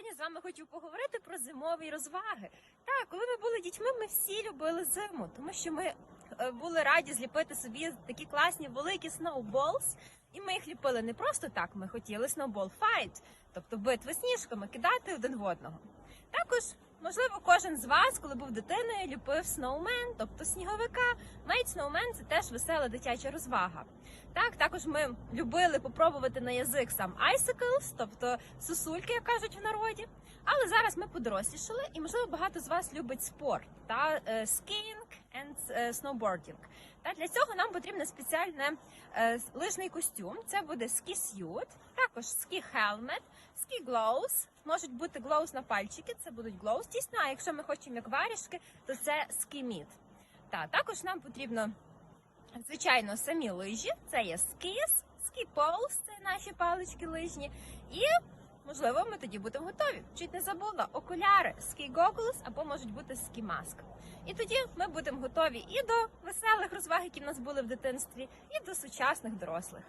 Сьогодні з вами хочу поговорити про зимові розваги. Так, коли ми були дітьми, ми всі любили зиму, тому що ми е, були раді зліпити собі такі класні великі сноуболс. І ми їх ліпили не просто так, ми хотіли сноубол файт, тобто битви сніжками, кидати один в одного. Також, можливо, кожен з вас, коли був дитиною, ліпив snowman, тобто сніговика. Made snowman – це теж весела дитяча розвага. Так, також ми любили попробувати на язик сам icicles, тобто сосульки, як кажуть в народі. Але зараз ми подорослішали, і можливо багато з вас любить спорт та е, skiing and е, snowboarding. Та для цього нам потрібен спеціальний е, лижний костюм. Це буде suit, також ski helmet, ski gloves. Можуть бути gloves на пальчики, це будуть gloves дійсно. А якщо ми хочемо як варішки, то це ski meat. Та також нам потрібно звичайно самі лижі. Це є skis, ski poles, це наші палички лижні. І можливо ми тоді будемо готові. Чуть не забула окуляри, ski goggles або можуть бути ski mask. І тоді ми будемо готові і до веселих розваг, які в нас були в дитинстві, і до сучасних дорослих.